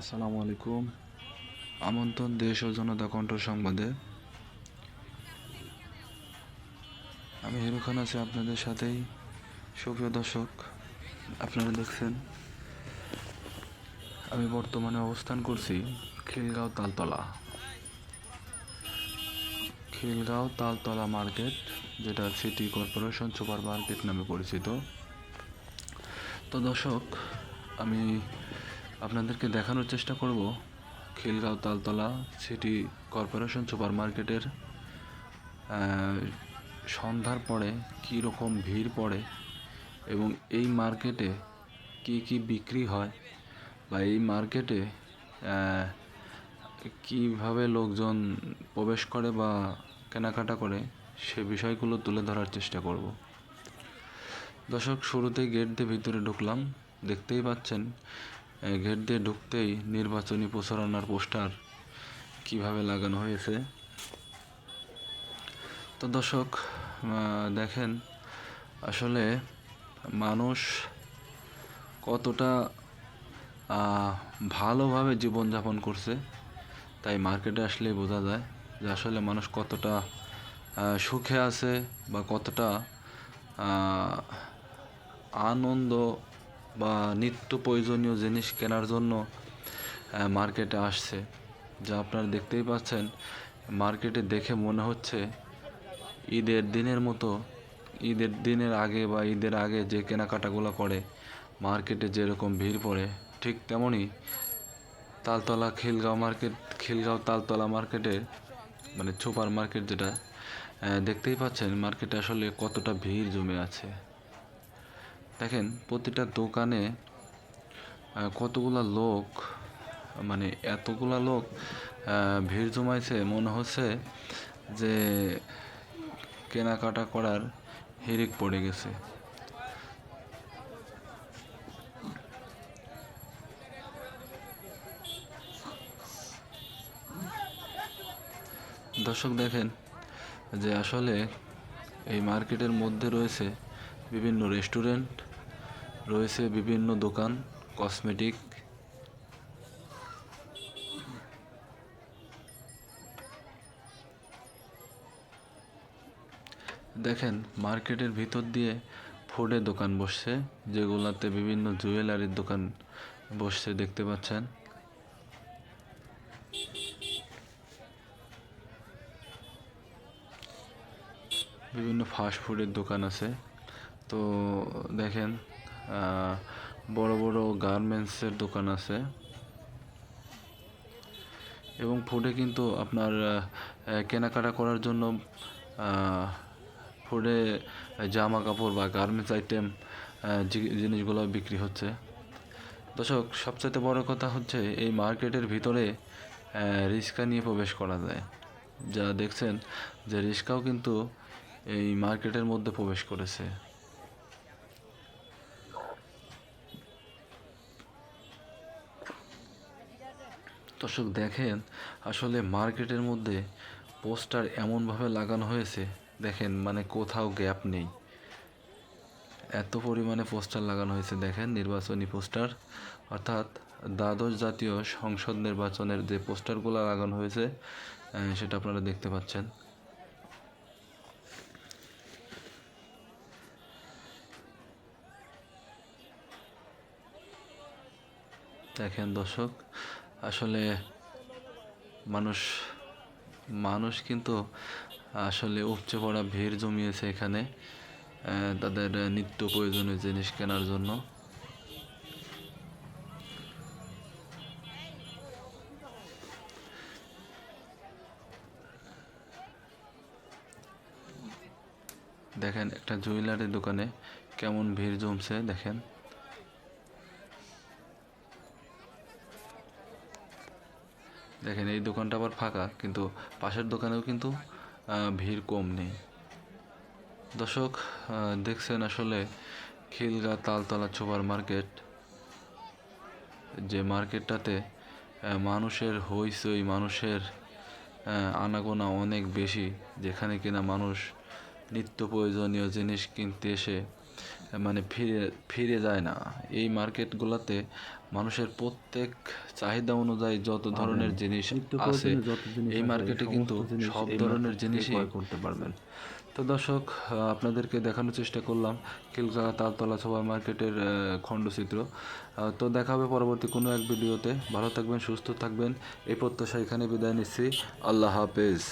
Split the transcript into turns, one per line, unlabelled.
আসসালামু আলাইকুম। আমন্ত্রণ দেশ ও জনতা কণ্ঠ সংবাদে। আমি হিরু খান আছি আপনাদের সাথেই। সুপ্রিয় দর্শক, আপনারা দেখছেন। আমি বর্তমানে অবস্থান করছি খিলগাঁও তালতলা। খিলগাঁও তালতলা মার্কেট, যেটা সিটি কর্পোরেশন সুপার মার্কেট নামে পরিচিত। তো দর্শক, আমি আপনাদেরকে দেখানোর চেষ্টা করব Khilgaon Taltala city corporation super মার্কেটের সন্ধ্যার পরে কী রকম ভিড় পড়ে এবং এই মার্কেটে কি কি বিক্রি হয় বা এই মার্কেটে কীভাবে লোকজন প্রবেশ করে বা কেনাকাটা করে সে বিষয়গুলো তুলে ধরার চেষ্টা করব। দর্শক, শুরুতেই গেট দিয়ে ভিতরে ঢুকলাম। দেখতেই পাচ্ছেন গেট দিয়ে ঢুকতেই নির্বাচনী প্রচারণার পোস্টার কীভাবে লাগানো হয়েছে? তো দর্শক দেখেন, আসলে মানুষ কতটা ভালোভাবে জীবনযাপন করছে, তাই মার্কেটে আসলেই বোঝা যায় যে আসলে মানুষ কতটা সুখে আছে বা কতটা আনন্দ বা নিত্য প্রয়োজনীয় জিনিস কেনার জন্য মার্কেটে আসছে। যা আপনারা দেখতেই পাচ্ছেন, মার্কেটে দেখে মনে হচ্ছে ঈদের দিনের মতো, ঈদের দিনের আগে বা ঈদের আগে যে কেনাকাটাগুলো করে, মার্কেটে যেরকম ভিড় পড়ে, ঠিক তেমনই তালতলা খিলগাঁও মার্কেট, খিলগাঁও তালতলা মার্কেটে মানে সুপার মার্কেট যেটা দেখতেই পাচ্ছেন মার্কেটে আসলে কতটা ভিড় জমে আছে। দেখেন, প্রতিটা দোকানে কতগুলা লোক মানে এতগুলা লোক ভিড় জমাইছে, মনে হচ্ছে যে কেনাকাটা করার হিড়িক পড়ে গেছে। দর্শক দেখেন যে আসলে এই মার্কেটের মধ্যে রয়েছে বিভিন্ন রেস্টুরেন্ট রয়েছে বিভিন্ন দোকান, কসমেটিক। দেখেন, মার্কেটের ভিতর দিয়ে ফুডের দোকান বসছে, যেগুলাতে বিভিন্ন জুয়েলারির দোকান বসছে, দেখতে পাচ্ছেন। বিভিন্ন ফাস্ট ফুডের দোকান আছে। তো দেখেন বড় বড় গার্মেন্টসের দোকান আছে। এবং ফুডে কিন্তু আপনার কেনাকাটা করার জন্য ফুডে জামা কাপড় বা গার্মেন্টস আইটেম জিনিসগুলো বিক্রি হচ্ছে। দর্শক সবচেয়ে বড় কথা হচ্ছে এই মার্কেটের ভিতরে রিক্সা নিয়ে প্রবেশ করা যায়। যা দেখছেন যে রিক্সাও কিন্তু এই মার্কেটের মধ্যে প্রবেশ করেছে। দর্শক, দেখেন, আসলে মার্কেটের মধ্যে পোস্টার এমনভাবে লাগানো হয়েছে, দেখেন মানে কোথাও গ্যাপ নেই। এত পরিমাণে পোস্টার লাগানো হয়েছে, দেখেন, নির্বাচনী পোস্টার। অর্থাৎ দ্বাদশ জাতীয় সংসদ নির্বাচনের যে পোস্টারগুলো লাগানো হয়েছে সেটা আপনারা দেখতে পাচ্ছেন। দেখেন দর্শক আসলে মানুষ মানুষ কিন্তু আসলে উপচে পড়া ভিড় জমিয়েছে এখানে তাদের নিত্য প্রয়োজনীয় জিনিস কেনার জন্য। দেখেন একটা জুয়েলারি দোকানে কেমন ভিড় জমছে, দেখেন। দেখেন, এই দোকানটা আবার ফাঁকা, কিন্তু পাশের দোকানেও কিন্তু ভিড় কম নেই। দর্শক দেখছেন আসলে খিলগা তালতলা সুপার মার্কেট, যে মার্কেটটাতে মানুষের হইচই, মানুষের আনাগোনা অনেক বেশি, যেখানে কিনা মানুষ নিত্য প্রয়োজনীয় জিনিস কিনতে এসে মানে ফিরে ফিরে যায় না। এই মার্কেটগুলোতে মানুষের প্রত্যেক চাহিদা অনুযায়ী যত ধরনের জিনিস আছে এই মার্কেটে কিন্তু সব ধরনের জিনিসই
করতে পারবেন।
তো দর্শক আপনাদেরকে দেখানোর চেষ্টা করলাম খিলগাঁও তালতলা সুপার মার্কেটের খণ্ডচিত্র। তো দেখা হবে পরবর্তী কোনো এক ভিডিওতে। ভালো থাকবেন সুস্থ থাকবেন। এই প্রত্যাশা এখানে বিদায় নিচ্ছি। আল্লাহ হাফেজ।